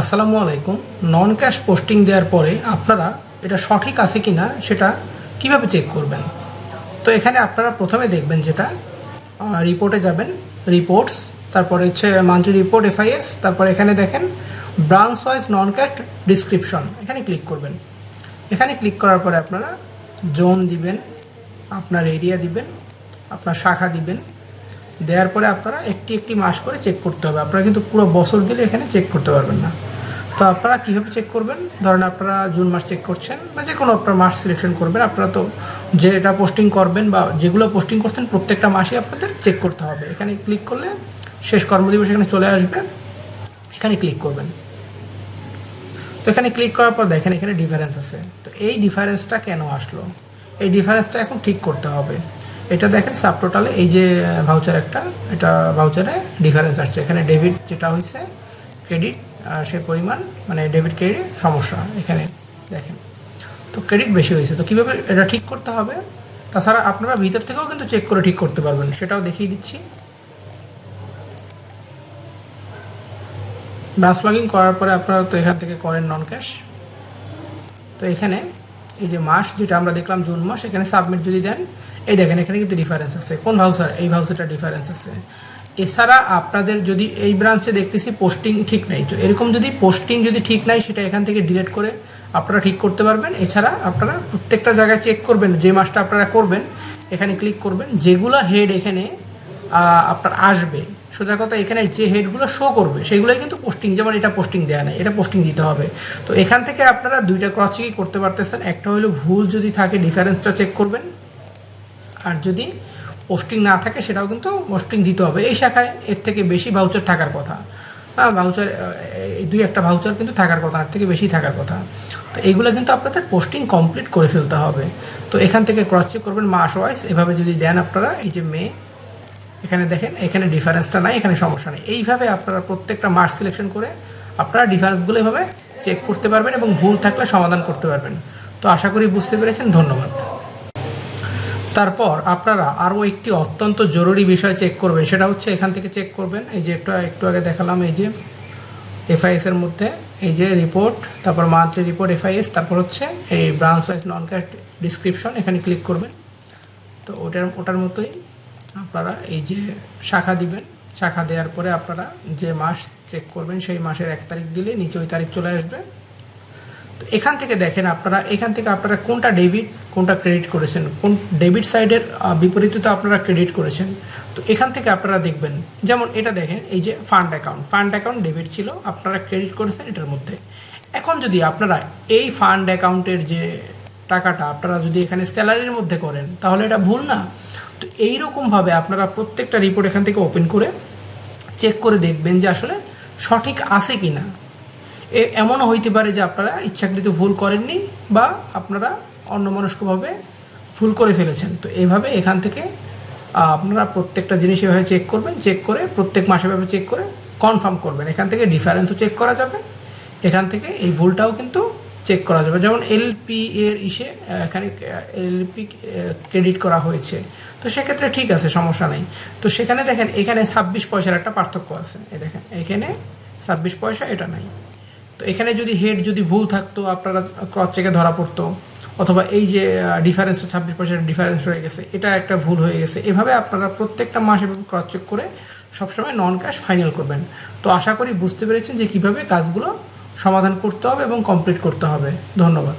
আসসালামু আলাইকুম। নন cash posting দেওয়ার পরে আপনারা এটা সঠিক আছে কি না সেটা কীভাবে চেক করবেন? তো এখানে আপনারা প্রথমে দেখবেন যেটা রিপোর্টে যাবেন রিপোর্টস তারপরে হচ্ছে মান্থলি রিপোর্ট এফআইএস তারপরে এখানে দেখেন branch wise non cash description এখানে ক্লিক করবেন। এখানে ক্লিক করার পরে আপনারা জোন দিবেন, আপনার এরিয়া দিবেন, আপনার শাখা দিবেন। দেওয়ার পরে আপনারা একটি একটি মাস করে চেক করতে হবে। আপনারা কিন্তু পুরো বছর দিলে এখানে চেক করতে পারবেন না। তো আপনারা কীভাবে চেক করবেন? ধরেন আপনারা জুন মাস চেক করছেন, বা যে কোনো আপনার মাস সিলেকশন করবেন, আপনারা তো যেটা পোস্টিং করবেন বা যেগুলো পোস্টিং করছেন প্রত্যেকটা মাসে আপনাদের চেক করতে হবে। এখানে ক্লিক করলে শেষ কর্মদিবস এখানে চলে আসবে, এখানে ক্লিক করবেন। তো এখানে ক্লিক করার পর দেখেন এখানে ডিফারেন্স আছে। তো এই ডিফারেন্সটা কেন আসলো? এই ডিফারেন্সটা এখন ঠিক করতে হবে। এটা দেখেন সাব টোটালে এই যে ভাউচার একটা, এটা ভাউচারে ডিফারেন্স আসছে। এখানে ডেবিট যেটা হয়েছে ক্রেডিট সে পরিমাণ মানে ডেবিট ক্রেডিট সমস্যা এখানে দেখেন। তো ক্রেডিট বেশি হয়েছে, তো কীভাবে এটা ঠিক করতে হবে? তাছাড়া আপনারা ভিতর থেকেও কিন্তু চেক করে ঠিক করতে পারবেন, সেটাও দেখিয়ে দিচ্ছি। ব্রাঞ্চ লগিং করার পরে আপনারা তো এখান থেকে করেন নন ক্যাশ তো এখানে এই যে মাস, যেটা আমরা দেখলাম জুন মাস, এখানে সাবমিট যদি দেন, এই দেখেন এখানে কিন্তু ডিফারেন্স আছে। কোন ভাউচার এই ভাউচারটা ডিফারেন্স আছে। এছাড়া আপনাদের যদি এই ব্রাঞ্চে দেখতেছি পোস্টিং ঠিক নেই। তো এরকম যদি পোস্টিং যদি ঠিক নাই, সেটা এখান থেকে ডিলিট করে আপনারা ঠিক করতে পারবেন। এছাড়া আপনারা প্রত্যেকটা জায়গায় চেক করবেন, যে মাসটা আপনারা করবেন, এখানে ক্লিক করবেন। যেগুলো হেড এখানে আপনার আসবে। সোজা কথা, এখানে যে হেডগুলো শো করবে, সেগুলোই কিন্তু পোস্টিং যেমন এটা পোস্টিং দেওয়া নেই, এটা পোস্টিং দিতে হবে। তো এখান থেকে আপনারা দুইটা ক্রস চেকই করতে পারতেছেন। একটা হলো ভুল যদি থাকে ডিফারেন্সটা চেক করবেন। আর যদি পোস্টিং না থাকে, সেটাও কিন্তু পোস্টিং দিতে হবে। এই শাখায় এর থেকে বেশি ভাউচার থাকার কথা। হ্যাঁ ভাউচার দুই একটা ভাউচার কিন্তু থাকার কথা আর থেকে বেশি থাকার কথা। তো এইগুলো কিন্তু আপনাদের পোস্টিং কমপ্লিট করে ফেলতে হবে। তো এখান থেকে ক্রস চেক করবেন মাস ওয়াইজ এভাবে যদি দেন আপনারা, এই যে মে এখানে দেখেন, এখানে ডিফারেন্সটা নাই, এখানে সমস্যা নেই। এইভাবে আপনারা প্রত্যেকটা মার্ক সিলেকশন করে আপনারা ডিফারেন্সগুলো এভাবে চেক করতে পারবেন এবং ভুল থাকলে সমাধান করতে পারবেন। তো আশা করি বুঝতে পেরেছেন, ধন্যবাদ। তারপর আপনারা আরও একটি অত্যন্ত জরুরি বিষয় চেক করবেন। সেটা হচ্ছে এখান থেকে চেক করবেন। এই যে একটু একটু আগে দেখালাম এই যে এফআইএস এর মধ্যে এই যে রিপোর্ট তারপর মান্থলি রিপোর্ট এফআইএস তারপর হচ্ছে এই branch wise non cash description এখানে ক্লিক করবেন। তো ওটার ওটার মতোই আপনারা এই যে শাখা দিবেন। শাখা দেওয়ার পরে আপনারা যে মাস চেক করবেন, সেই মাসের এক তারিখ দিলে নিচে ওই তারিখ চলে আসবে। এখান থেকে দেখেন আপনারা, এখান থেকে আপনারা কোনটা ডেবিট, কোনটা ক্রেডিট করেছেন? কোন ডেবিট সাইডের বিপরীতে তো আপনারা ক্রেডিট করেছেন। তো এখান থেকে আপনারা দেখবেন, যেমন এটা দেখেন, এই যে fund account. Fund account debit ছিল, আপনারা ক্রেডিট করেছেন এটার মধ্যে। এখন যদি আপনারা এই ফান্ড অ্যাকাউন্টের যে টাকাটা আপনারা যদি এখানে স্যালারির মধ্যে করেন, তাহলে এটা ভুল না। তো এইরকমভাবে আপনারা প্রত্যেকটা রিপোর্ট এখান থেকে ওপেন করে চেক করে দেখবেন যে আসলে সঠিক আছে কি না এমনও হইতে পারে যে আপনারা ইচ্ছাকৃত ভুল করেননি বা আপনারা অন্যমনস্কভাবে ভুল করে ফেলেছেন। তো এইভাবে এখান থেকে আপনারা প্রত্যেকটা জিনিস এভাবে চেক করবেন চেক করে প্রত্যেক মাসে এভাবে চেক করে কনফার্ম করবেন। এখান থেকে ডিফারেন্সও চেক করা যাবে। এখান থেকে এই ভুলটাও কিন্তু চেক করা যাবে। যেমন এলপি এর ইসে এখানে এলপি ক্রেডিট করা হয়েছে। তো সেক্ষেত্রে ঠিক আছে, সমস্যা নেই। তো সেখানে দেখেন, এখানে ছাব্বিশ পয়সার একটা পার্থক্য আছে। এই দেখেন, এখানে ছাব্বিশ পয়সা, এটা নাই। তো এখানে যদি হেড যদি ভুল থাকতো, আপনারা ক্রস চেকে ধরা পড়তো, অথবা এই যে ডিফারেন্সটা ছাব্বিশ পার্সেন্ট ডিফারেন্স হয়ে গেছে, এটা একটা ভুল হয়ে গেছে। এভাবে আপনারা প্রত্যেকটা মাস এভাবে ক্রস চেক করে সবসময় নন ক্যাশ ফাইনাল করবেন। তো আশা করি বুঝতে পেরেছেন যে কীভাবে কাজগুলো সমাধান করতে হবে এবং কমপ্লিট করতে হবে। ধন্যবাদ।